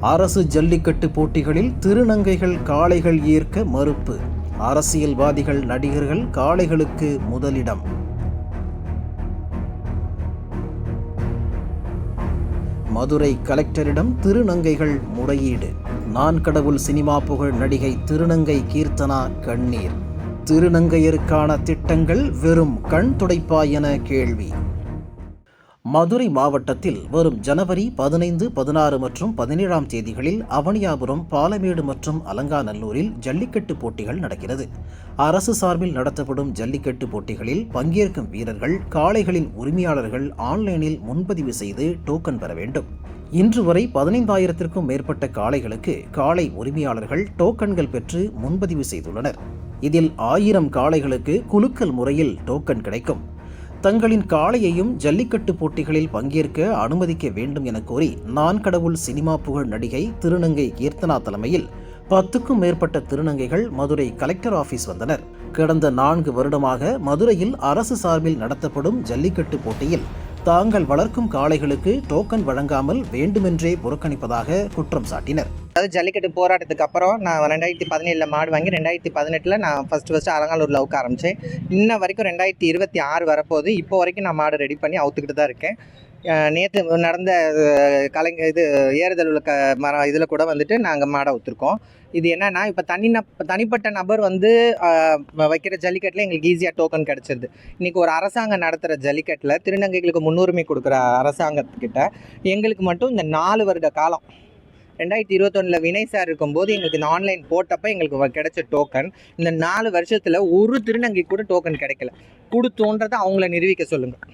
அரசு ஜல்லிக்கட்டு போட்டிகளில் திருநங்கைகள் காளைகள் ஏற்க மறுப்பு. அரசியல்வாதிகள் நடிகர்கள் காளைகளுக்கு முதலிடம். மதுரை கலெக்டரிடம் திருநங்கைகள் முறையீடு. நான் கடவுள் சினிமா புகழ் நடிகை திருநங்கை கீர்த்தனா கண்ணீர். திருநங்கையருக்கான திட்டங்கள் வெறும் கண் துடைப்பா என கேள்வி. மதுரை மாவட்டத்தில் வரும் ஜனவரி பதினைந்து பதினாறு மற்றும் பதினேழாம் தேதிகளில் அவனியாபுரம் பாலமேடு மற்றும் அலங்காநல்லூரில் ஜல்லிக்கட்டு போட்டிகள் நடக்கிறது. அரசு சார்பில் நடத்தப்படும் ஜல்லிக்கட்டு போட்டிகளில் பங்கேற்கும் வீரர்கள் காளைகளின் உரிமையாளர்கள் ஆன்லைனில் முன்பதிவு செய்து டோக்கன் பெற வேண்டும். இன்று வரை பதினைந்தாயிரத்திற்கும் மேற்பட்ட காளைகளுக்கு காளை உரிமையாளர்கள் டோக்கன்கள் பெற்று முன்பதிவு செய்துள்ளனர். இதில் ஆயிரம் காளைகளுக்கு குலுக்கல் முறையில் டோக்கன் கிடைக்கும். தங்களின் காளையையும் ஜல்லிக்கட்டு போட்டிகளில் பங்கேற்க அனுமதிக்க வேண்டும் என கோரி நான் கடவுள் சினிமா புகழ் நடிகை திருநங்கை கீர்த்தனா தலைமையில் பத்துக்கும் மேற்பட்ட திருநங்கைகள் மதுரை கலெக்டர் ஆபீஸ் வந்தனர். கடந்த நான்கு வருடமாக மதுரையில் அரசு சார்பில் நடத்தப்படும் ஜல்லிக்கட்டு போட்டியில் தாங்கள் வளர்க்கும் காளைகளுக்கு டோக்கன் வழங்காமல் வேண்டுமென்றே புறக்கணிப்பதாக குற்றம் சாட்டினர். அதாவது ஜல்லிக்கட்டு போராட்டத்துக்கு அப்புறம் நான் ரெண்டாயிரத்தி பதினேழில் மாடு வாங்கி ரெண்டாயிரத்தி பதினெட்டில் நான் ஃபஸ்ட்டு ஃபஸ்ட்டு அலங்காலூரில் அவுக்க ஆரம்பித்தேன் இன்ன வரைக்கும் ரெண்டாயிரத்தி இருபத்தி ஆறு வரப்போகுது. இப்போ வரைக்கும் நான் மாடு ரெடி பண்ணி அவுத்துக்கிட்டு தான் இருக்கேன். நேற்று நடந்த கலைஞ இது ஏறுதல் உள்ள க மரம் இதில் கூட வந்துட்டு நாங்கள் மாடை அவுத்துருக்கோம். இது என்னென்னா இப்போ தனி நப் தனிப்பட்ட நபர் வந்து வைக்கிற ஜல்லிக்கட்டில் எங்களுக்கு ஈஸியாக டோக்கன் கிடச்சிருது. இன்றைக்கி ஒரு அரசாங்கம் நடத்துகிற ஜல்லிக்கட்டில் திருநங்கைகளுக்கு முன்னுரிமை கொடுக்குற அரசாங்கத்துக்கிட்ட எங்களுக்கு மட்டும் இந்த நாலு வருட காலம் ரெண்டாயிரத்தி இருபத்தொன்னில் வினய் சார் இருக்கும்போது எங்களுக்கு இந்த ஆன்லைன் போட்டப்போ எங்களுக்கு கிடைச்ச டோக்கன் இந்த நாலு வருஷத்தில் ஒரு திருநங்கை கூட டோக்கன் கிடைக்கல. கொடுத்தோன்றதை அவங்கள நிரூபிக்க சொல்லுங்கள்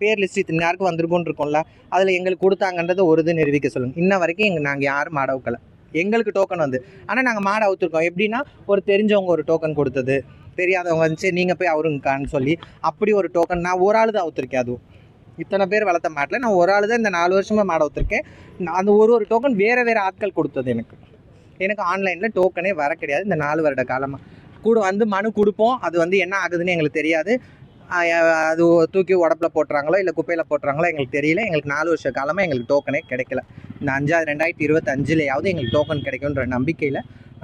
பேர் லிஸ்ட் இத்தனை யாருக்கும் வந்திருக்கும்னு இருக்கும்ல அதில் எங்களுக்கு கொடுத்தாங்கன்றதை ஒரு இது நிரூபிக்க சொல்லுங்கள் இன்ன வரைக்கும் எங்கள் நாங்கள் யாரும் மாட அவுக்கல. எங்களுக்கு டோக்கன் வந்து. ஆனால் நாங்கள் மாட அவுத்துருக்கோம். எப்படின்னா ஒரு தெரிஞ்சவங்க ஒரு டோக்கன் கொடுத்தது. தெரியாதவங்க வந்துச்சு நீங்கள் போய் அவருங்கக்கான்னு சொல்லி அப்படி ஒரு டோக்கன் நான் ஒரு ஆள் தான் அவுத்துருக்கேன் அதுவும். இத்தனை பேர் வளர்த்த மாட்டில் நான் ஒரு ஆள் தான் இந்த நாலு வருஷமாக மாட அவுத்துருக்கேன் நான் அந்த ஒரு ஒரு டோக்கன் வேறு வேறு ஆட்கள் கொடுத்தது எனக்கு. எனக்கு ஆன்லைனில் டோக்கனே வர கிடையாது இந்த நாலு வருட காலமாக கூட வந்து மனு கொடுப்போம். அது வந்து என்ன ஆகுதுன்னு எங்களுக்கு தெரியாது. அது தூக்கி உடப்பில் போட்டுறாங்களோ இல்லை குப்பையில் போட்டுறாங்களோ எங்களுக்கு தெரியல. எங்களுக்கு நாலு வருஷ காலமாக எங்களுக்கு டோக்கனே கிடைக்கல. இந்த அஞ்சாவது ரெண்டாயிரத்தி இருபத்தஞ்சிலையாவது எங்களுக்கு டோக்கன் கிடைக்குன்ற நம்பிக்கையில்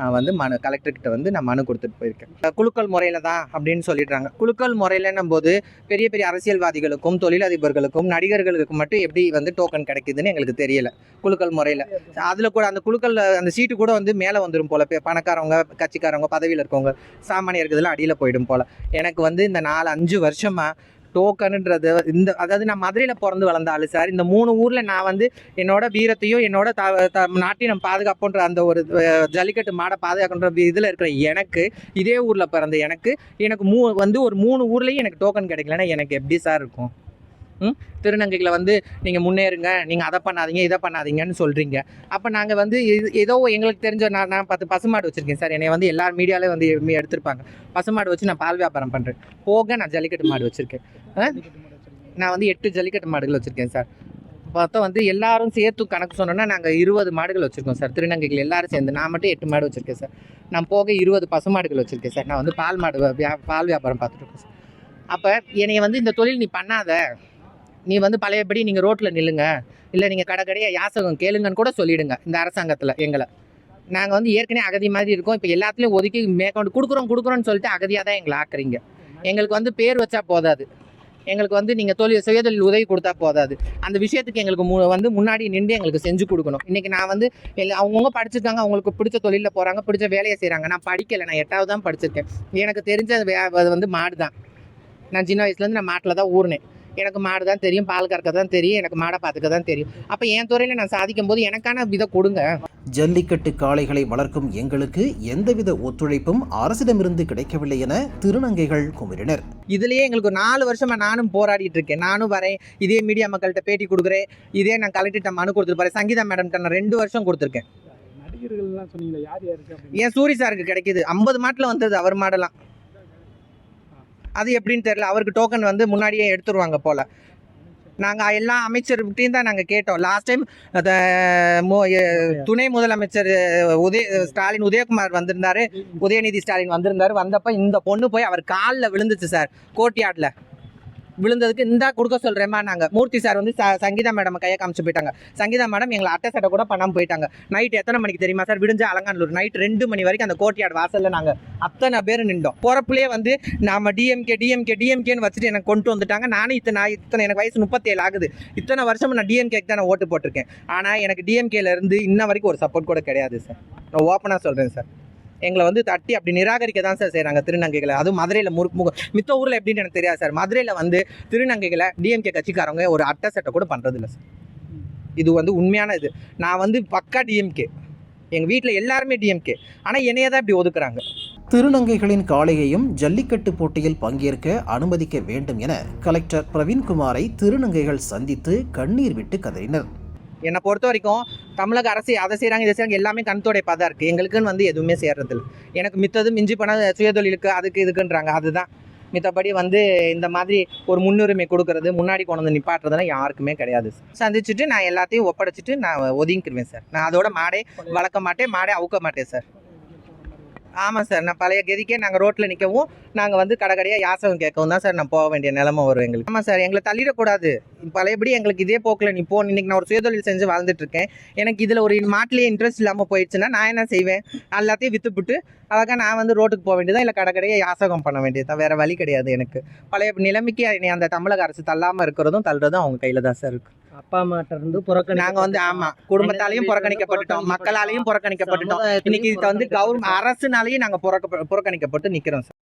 வந்து மனு கலெக்டர்கிட்ட வந்து நான் மனு கொடுத்துட்டு போயிருக்கேன். குழுக்கள் குலுக்கல் முறையில் தான் அப்படின்னு சொல்லிடுறாங்க. குலுக்கல் முறையிலன்னும் போது பெரிய பெரிய அரசியல்வாதிகளுக்கும் தொழிலதிபர்களுக்கும் நடிகர்களுக்கும் மட்டும் எப்படி வந்து டோக்கன் கிடைக்குதுன்னு எங்களுக்கு தெரியல. குலுக்கல் முறையில். அதில் கூட அந்த குழுக்கள் அந்த சீட்டு கூட வந்து மேலே வந்துடும் போல. பணக்காரவங்க கட்சிக்காரவங்க பதவியில் இருக்கவங்க சாமானியர்கள் அடியில் போயிடும் போல. எனக்கு வந்து இந்த நாலு அஞ்சு வருஷமாக டோக்கனுன்றது இந்த அதாவது நான் மதுரையில் பிறந்து வளர்ந்தாலும் சார். இந்த மூணு ஊரில் நான் வந்து என்னோட வீரத்தையும் என்னோட த த நாட்டினம் பாதுகாப்புன்ற அந்த ஒரு ஜல்லிக்கட்டு மாடை பாதுகாக்கின்ற இதில் இருக்கிற எனக்கு இதே ஊரில் பிறந்த எனக்கு எனக்கு மூ வந்து ஒரு மூணு ஊர்லேயும் எனக்கு டோக்கன் கிடைக்கலன்னா எனக்கு எப்படி சார் இருக்கும்? திருநங்கைகளை வந்து நீங்கள் முன்னேறுங்க. நீங்கள் அதை பண்ணாதீங்க இதை பண்ணாதீங்கன்னு சொல்கிறீங்க அப்போ நாங்கள் வந்து ஏதோ எங்களுக்கு தெரிஞ்ச நான் நான் பத்து பசுமாடு வச்சுருக்கேன் சார். என்னை வந்து எல்லார் மீடியாவிலே வந்து எ- எடுத்திருப்பாங்க. பசுமாடு வச்சு நான் பால் வியாபாரம் பண்ணுறேன் போக நான் ஜல்லிக்கட்டு மாடு வச்சுருக்கேன். நான் வந்து எட்டு ஜல்லிக்கட்டு மாடுகள் வச்சுருக்கேன் சார். மொத்தம் வந்து எல்லாரும் சேர்த்து கணக்கு சொன்னோன்னா நாங்கள் இருபது மாடுகள் வச்சுருக்கோம் சார். திருநங்கைகள் எல்லாரும் சேர்ந்து. நான் மட்டும் எட்டு மாடு வச்சுருக்கேன் சார். நான் போக இருபது பசுமாடுகள் வச்சுருக்கேன் சார். நான் வந்து பால் மாடு வியா பால் வியாபாரம் பார்த்துட்ருக்கேன் சார். அப்போ என்னைய வந்து இந்த தொழில் நீ பண்ணாத. நீ வந்து பழையபடி நீங்கள் ரோட்டில் நில்லுங்க. இல்லை நீங்கள் கடை கடையாக யாசகம் கேளுங்கன்னு கூட சொல்லிடுங்க இந்த அரசாங்கத்தில் எங்களை. நாங்கள் வந்து ஏற்கனவே அகதி மாதிரி இருக்கோம். இப்போ எல்லாத்துலேயும் ஒதுக்கி மேற்கொண்டு கொடுக்குறோம் கொடுக்குறோன்னு சொல்லிட்டு அகதியாக தான் எங்களை ஆக்குறீங்க. எங்களுக்கு வந்து பேர் வச்சா போதாது. எங்களுக்கு வந்து நீங்கள் தொழில் சுயதொழில் உதவி கொடுத்தா போதாது. அந்த விஷயத்துக்கு எங்களுக்கு மு வந்து முன்னாடி நின்று எங்களுக்கு செஞ்சு கொடுக்கணும். இன்றைக்கி நான் வந்து எல்லா அவங்கவுங்க படிச்சிருக்காங்க அவங்களுக்கு பிடிச்ச தொழிலில் போகிறாங்க பிடிச்ச வேலையை செய்கிறாங்க நான் படிக்கலை நான் எட்டாவது தான் படிச்சிருக்கேன். எனக்கு தெரிஞ்ச வே அது வந்து மாடு தான் நான் சின்ன வயசுலேருந்து நான் மாட்டில் தான் ஊறினேன். எனக்கு மாடு தான் தெரியும் பால் கறக்க தான் தெரியும் எனக்கு மாடை பார்த்துக்க தான் தெரியும். அப்போ என் துறையில் நான் சாதிக்கும் போது எனக்கான இதை கொடுங்க. ஜல்லிக்கட்டு காளைகளை வளர்க்கும் எங்களுக்கு எந்தவித ஒத்துழைப்பும் அரசிடமிருந்து கிடைக்கவில்லை என திருநங்கைகள் குமிறினர் இதுலயே எங்களுக்கு நாலு வருஷமா நானும் போராடிட்டு இருக்கேன். நானும் வரேன். இதே மீடியா மக்கள்கிட்ட பேட்டி கொடுக்குறேன். இதே நான் கலெக்டர்கிட்ட மனு கொடுத்துட்டு போறேன். சங்கீதா மேடம்கிட்ட நான் ரெண்டு வருஷம் கொடுத்துருக்கேன். நடிகர்கள்லாம் சொன்னீங்களா யார் யாருக்கு அப்படின்னு? ஏன் சூரி சாருக்கு கிடைக்குது. ஐம்பது மாட்டில் வந்தது அவர் மாடலாம் அது எப்படின்னு தெரியல. அவருக்கு டோக்கன் வந்து முன்னாடியே எடுத்துருவாங்க போல். நாங்கள் எல்லா அமைச்சர்கிட்டையும் தான் நாங்கள் கேட்டோம். லாஸ்ட் டைம் துணை முதலமைச்சர் உதய ஸ்டாலின் உதயகுமார் வந்திருந்தாரு. உதயநிதி ஸ்டாலின் வந்திருந்தாரு. வந்தப்போ இந்த பொண்ணு போய் அவர் காலில் விழுந்துச்சு சார் கோர்ட்யார்டில் விழுந்ததுக்கு இந்தா கொடுக்க சொல்கிறேம்மா நாங்கள் மூர்த்தி சார் வந்து சங்கீதா மேடம் கையை காமிச்சு போயிட்டாங்க. சங்கீதா மேடம் எங்களை அட்டை சட்டை கூட பண்ணாமல் போயிட்டாங்க. நைட் எத்தனை மணிக்கு தெரியுமா சார்? விடிஞ்ச அலங்காநல்லூர். நைட் ரெண்டு மணி வரைக்கும் அந்த கோட்டையாடு வாசலில் நாங்கள் அத்தனை பேர் நின்றோம். போகிறப்புலேயே வந்து நம்ம டிஎம்கே டிஎம்கே டிஎம்கேன்னு வச்சுட்டு எனக்கு கொண்டு வந்துட்டாங்க. நானும் இத்தனை நான் இத்தனை எனக்கு வயசு முப்பத்தேழு ஆகுது. இத்தனை வருஷம் நான் டிஎம்கேக்கு தான் நான் ஓட்டு போட்டிருக்கேன். ஆனால் எனக்கு டிஎம்கேலேருந்து இன்ன வரைக்கும் ஒரு சப்போர்ட் கூட கிடையாது சார். நான் ஓப்பனாக சொல்கிறேன் சார். எங்களை வந்து தட்டி அப்படி நிராகரிக்க தான் சார் செய்கிறாங்க திருநங்கைகளை. அதுவும் மதுரையில் முறு முக மித்த ஊரில் எப்படின்னு எனக்கு தெரியாது சார் மதுரையில் வந்து திருநங்கைகளை டிஎம்கே கட்சிக்காரங்க ஒரு அட்டை சட்டை கூட பண்ணுறது இல்லை சார் இது வந்து உண்மையான இது. நான் வந்து பக்கா டிஎம்கே எங்கள் வீட்டில் எல்லாருமே டிஎம்கே ஆனால் என்னைய தான் இப்படி ஒதுக்குறாங்க. திருநங்கைகளின் காளையையும் ஜல்லிக்கட்டு போட்டியில் பங்கேற்க அனுமதிக்க வேண்டும் என கலெக்டர் பிரவீன்குமாரை திருநங்கைகள் சந்தித்து கண்ணீர் விட்டு கதறினர். என்னை பொறுத்த வரைக்கும் தமிழக அரசு அதை செய்கிறாங்க இதை செய்கிறாங்க எல்லாமே கண்தோடைப்பாக தான் இருக்குது எங்களுக்குன்னு வந்து எதுவுமே செய்கிறதில்ல எனக்கு மித்தது மிஞ்சி பண சுயதொழிலுக்கு அதுக்கு இதுக்குன்றாங்க. அதுதான். மித்தபடி வந்து இந்த மாதிரி ஒரு முன்னுரிமை கொடுக்கறது முன்னாடி கொண்டு வந்து நிப்பாட்டுறதுலாம் யாருக்குமே கிடையாது சந்திச்சுட்டு நான் எல்லாத்தையும் ஒப்படைச்சிட்டு நான் ஒதுங்கிக்கிருவேன் சார் நான் அதோட மாடே வளர்க்க மாட்டேன் மாடே அவுக்க மாட்டேன் சார் ஆமாம் சார் நான் பழைய கதிக்கே நாங்கள் ரோட்டில் நிற்கவும் நாங்கள் வந்து கடை கடையாக யாசகம் கேட்கவும் தான் சார் நான் போக வேண்டிய நிலமை வரும் எங்களுக்கு. ஆமாம் சார் எங்களை தள்ளிடக்கூடாது. பழையபடி எங்களுக்கு இதே போக்கில் நீ போ இன்றைக்கி நான் ஒரு சுயதொழில் செஞ்சு வாழ்ந்துட்டு இருக்கேன் எனக்கு இதில் ஒரு மாட்டிலேயே இன்ட்ரெஸ்ட் இல்லாமல் போயிடுச்சுன்னா நான் என்ன செய்வேன்? எல்லாத்தையும் விற்றுப்புட்டு அழகாக நான் வந்து ரோட்டுக்கு போக வேண்டியதான் இல்லை கடை கடையாக யாசகம் பண்ண வேண்டியதான் வேறு வழி கிடையாது எனக்கு. பழைய நிலைமைக்கு என்னை அந்த தமிழக அரசு தள்ளாமல் இருக்கிறதும் தள்ளுறதும் அவங்க கையில் தான் சார் இருக்குது அப்பா அம்மாட்ட இருந்து புறக்கணி நாங்கள் வந்து ஆமாம் குடும்பத்தாலையும் புறக்கணிக்கப்பட்டுட்டோம். மக்களாலையும் புறக்கணிக்கப்பட்டுட்டோம். இன்னைக்கு இது வந்து கவர்மெண்ட் அரசுனாலையும் நாங்கள் புறக்க புறக்கணிக்கப்பட்டு நிற்கிறோம் சார்.